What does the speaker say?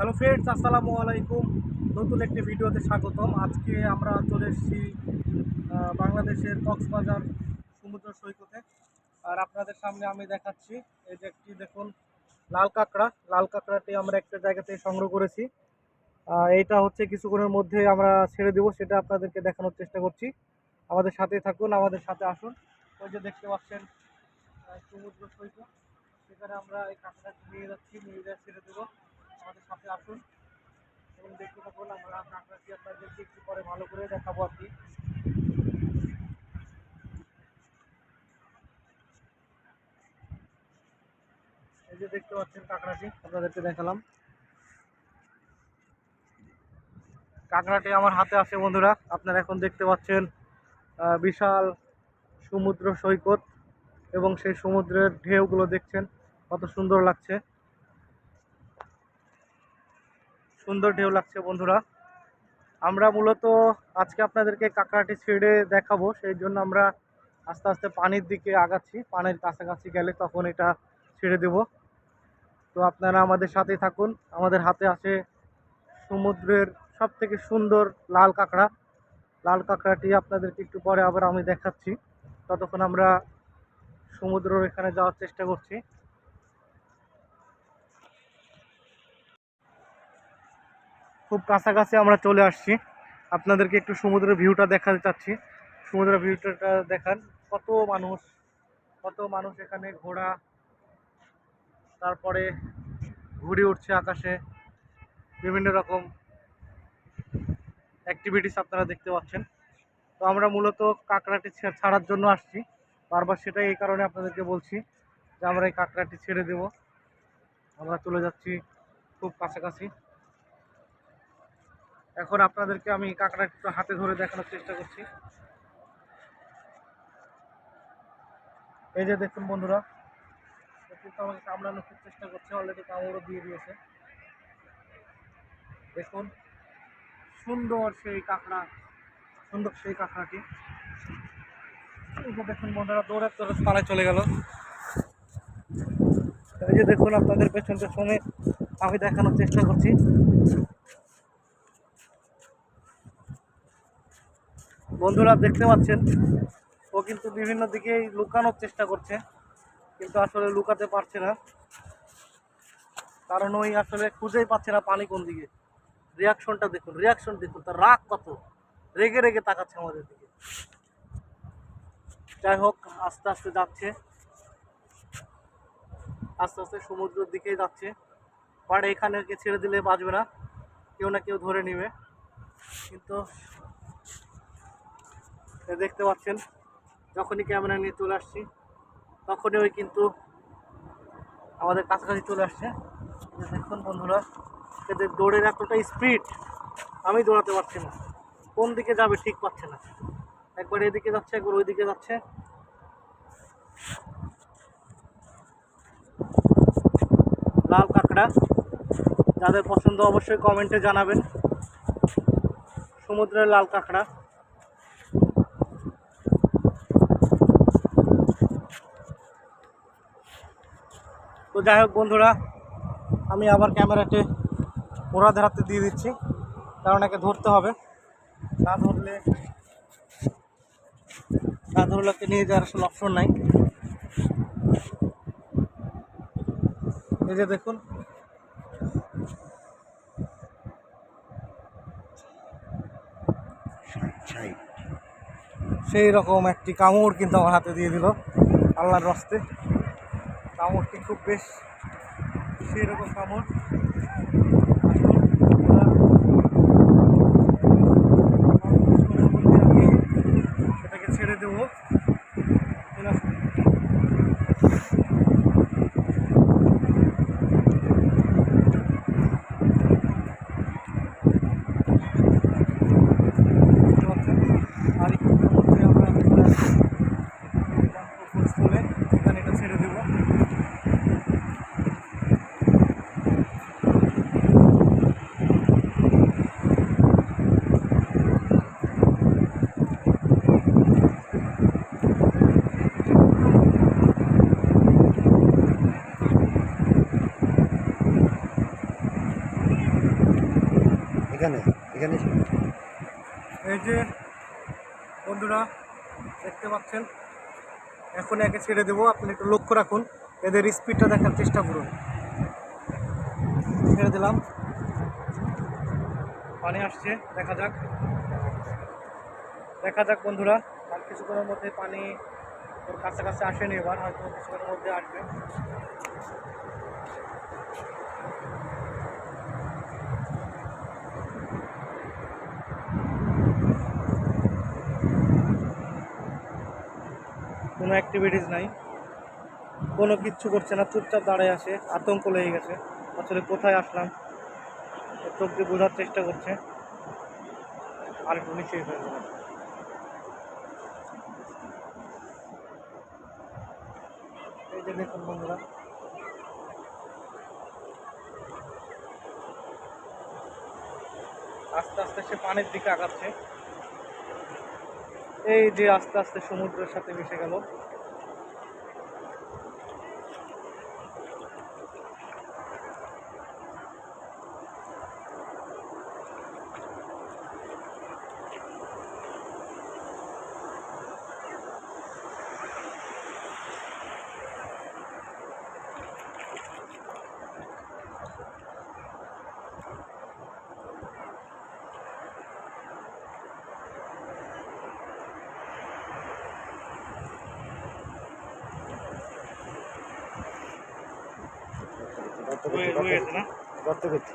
Hello friends, আসসালামু আলাইকুম। নতুন একটি ভিডিওতে স্বাগতম। আজকে আমরা চলে এসেছি বাংলাদেশের কক্সবাজার সমুদ্র সৈকতে। আর আপনাদের সামনে আমি দেখাচ্ছি, এই যে একটি দেখুন, লাল কাঁকড়া। লাল কাঁকড়াটি আমরা একটা জায়গা থেকে সংগ্রহ করেছি। এইটা হচ্ছে কিছুক্ষণের মধ্যে আমরা ছেড়ে দেবো, সেটা আপনাদেরকে দেখানোর চেষ্টা করছি। আমাদের সাথে থাকুন, আমাদের সাথে আসুন। ওই যে দেখতে পাচ্ছেন সমুদ্র সৈকত। সেখানে আমরা এই কাঁকড়াটি নিয়ে যাচ্ছি, নিয়ে যা ছেড়ে দেবো। আমাদের সাথে আসুন। এবং দেখতে থাকুন, আমরা কাঁকড়াটি আপনাদেরকে একটু পরে ভালো করে দেখাবো আর কি। এই যে দেখতে পাচ্ছেন কাঁকড়াটি আপনাদেরকে দেখালাম। কাঁকড়াটি আমার হাতে আছে, বন্ধুরা। আপনারা এখন দেখতে পাচ্ছেন বিশাল সমুদ্র সৈকত এবং সেই সমুদ্রের ঢেউগুলো দেখছেন, কত সুন্দর লাগছে। সুন্দর ঢেউ লাগছে বন্ধুরা। আমরা মূলত আজকে আপনাদেরকে কাঁকড়াটি ছেড়ে দেখাবো, সেই জন্য আমরা আস্তে আস্তে পানির দিকে আগাচ্ছি। পানির কাছাকাছি গেলে তখন এটা ছেড়ে দেব। তো আপনারা আমাদের সাথেই থাকুন। আমাদের হাতে আছে সমুদ্রের সব থেকে সুন্দর লাল কাঁকড়া। লাল কাঁকড়াটি আপনাদেরকে একটু পরে আবার আমি দেখাচ্ছি। ততক্ষণ আমরা সমুদ্রের এখানে যাওয়ার চেষ্টা করছি। খুব কাছাকাছি আমরা চলে আসছি। আপনাদেরকে একটু সমুদ্রের ভিউটা দেখাতে চাচ্ছি। সমুদ্রের ভিউটা দেখান, কত মানুষ কত মানুষ এখানে ঘোড়া, তারপরে ঘুরে উঠছে আকাশে, বিভিন্ন রকম অ্যাক্টিভিটিস আপনারা দেখতে পাচ্ছেন। তো আমরা মূলত কাঁকড়াটি ছাড়ার জন্য আসছি। বারবার সেটাই এই কারণে আপনাদেরকে বলছি যে আমরা এই কাঁকড়াটি ছেড়ে দেব। আমরা চলে যাচ্ছি খুব কাছাকাছি। এখন আপনাদেরকে আমি কাঁকড়া একটু হাতে ধরে দেখানোর চেষ্টা করছি। এই যে দেখুন বন্ধুরা কিন্তু আমাকে কামড়ানোর খুব চেষ্টা করছে অলরেডি কামড়ও দিয়ে দিয়েছে। দেখুন, সুন্দর সেই কাঁকড়া, সুন্দর সেই কাঁকড়াটি। দেখুন বন্ধুরা, দৌড়ে দৌড়ে পাড়ায় চলে গেল। এই যে দেখুন আপনাদের পেছন পেছনে আমি দেখানোর চেষ্টা করছি। বন্ধুরা দেখতে পাচ্ছেন, ও কিন্তু বিভিন্ন দিকেই লুকানোর চেষ্টা করছে, কিন্তু আসলে লুকাতে পারছে না। কারণ ওই আসলে খুঁজেই পাচ্ছে না পানি কোন দিকে। রিয়াকশনটা দেখুন রিয়াকশন দেখুন, তার রাগ কত? রেগে রেগে তাকাচ্ছে আমাদের দিকে। যাই হোক, আস্তে আস্তে যাচ্ছে। আস্তে আস্তে সমুদ্রের দিকেই যাচ্ছে। বাট এখানে ছেড়ে দিলে বাঁচবে না, কেউ না কেউ ধরে নেবে। কিন্তু দেখতে পাচ্ছেন। যখনই ক্যামেরা নিয়ে চলে আসছি, তখনই ওই কিন্তু আমাদের কাছাকাছি চলে আসছে। দেখুন বন্ধুরা, এদের দৌড়ের এতটা স্পিড আমি দৌড়াতে পারছি না। কোন দিকে যাবে ঠিক পাচ্ছে না। একবার এদিকে যাচ্ছে, একবার ওই দিকে যাচ্ছে। লাল কাঁকড়া, যাদের পছন্দ অবশ্যই কমেন্টে জানাবেন। সমুদ্রের লাল কাঁকড়া। তো যাই হোক বন্ধুরা, আমি আবার ক্যামেরাতে ওরা হাতে দিয়ে দিচ্ছি, কারণ একে ধরতে হবে। না ধরলে না ধরলে নিয়ে যাওয়ার আসলে অপশন নাই। এই যে দেখুন, সেই রকম একটি কামড় কিন্তু আমার হাতে দিয়ে দিল, আল্লাহর রস্তে কামড়টি খুব বেশ সেই রকম কামড়। সেটাকে ছেড়ে দেবো আর একটু মধ্যে আমরা চলে আসছি স্থলে এখানে এটা ছেড়ে দেবো এখানে এখানে এই যে বন্ধুরা, দেখতে পাচ্ছেন? এখন একে ছেড়ে দেবো। আপনি একটু লক্ষ্য রাখুন, এদের স্পিডটা দেখার চেষ্টা করুন। ছেড়ে দিলাম। পানি আসছে, দেখা যাক। দেখা যাক বন্ধুরা, আর কিছুক্ষণের মধ্যে পানি ওর কাছাকাছি আসেনি এবার, হয়তো কিছুক্ষণের মধ্যে আসবে। কোনো অ্যাক্টিভিটিস নাই। কোনো কিচ্ছু করছে না, চুপচাপ দাঁড়ায় আছে, আতঙ্ক লেগে গেছে। আসলে কোথায় আসলাম? ওর চোখ দিয়ে বোঝার চেষ্টা করছে। আর একটু নিচে হয়ে গেল এই যে দেখুন বন্ধুরা। আস্তে আস্তে সে পানির দিকে আগাচ্ছে। এই যে আস্তে আস্তে সমুদ্রের সাথে মিশে গেল। ಗೊತ್ತು ಗೊತ್ತು ಗೊತ್ತು ಗೊತ್ತು